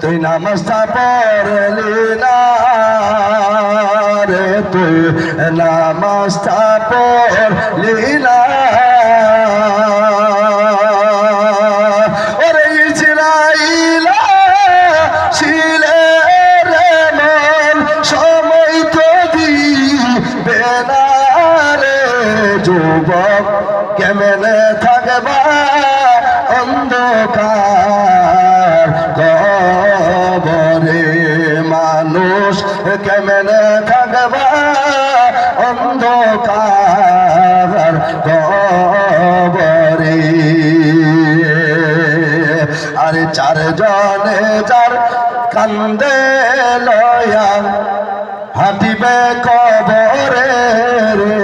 তুই নামাজটা পড়লি না রে তুই নামাজটা পড়লি না যুবক কেমনে থাকবা অন্ধকার? কবরে মানুষ কেমনে থাকবা অন্ধকার? কবরে আরে চারজনে যার কান্দে লয়া, হাতিবে কবরে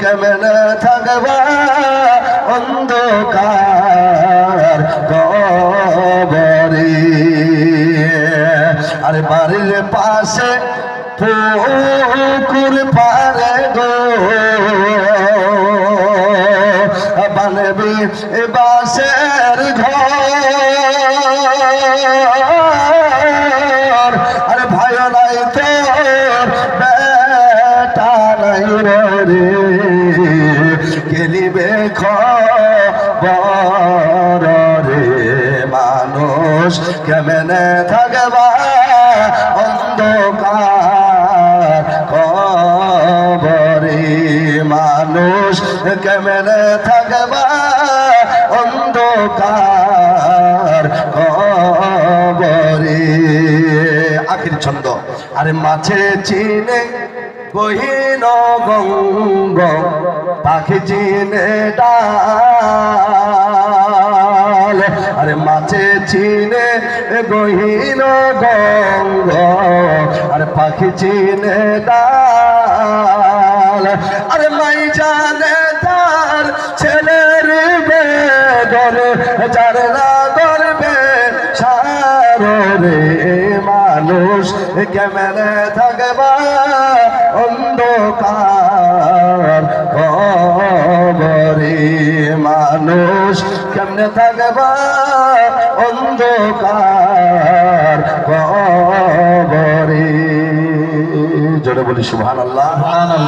কেমনে থাকবা? অন্ধকার কবরে। আরে বাড়ির পাশে পুকুর পারে গো। বানবি বাসের ঘর। আরে ভাই নাই তোর, বেটা নাই রে। রে মানুষ কেমনে থাকবা? অন্ধকার কবরে মানুষ কেমনে থাকবা? অন্ধকার কবরে আখির ছন্দ। আরে মাছে চিনে গহীন গঙ্গ পাখি চিনে ডাল। আরে মাছে চিনে গহীন গঙ্গ আরে পাখি চিনে ডাল। আরে মাই জানে তার ছেলের বেদর যার না করবে সারে মানুষ কেমনে থাকবা? অন্ধকার কবরে মানুষ কেমনে থাকবা? অন্ধকার কবরে। জোরে বলি সুবহানাল্লাহ।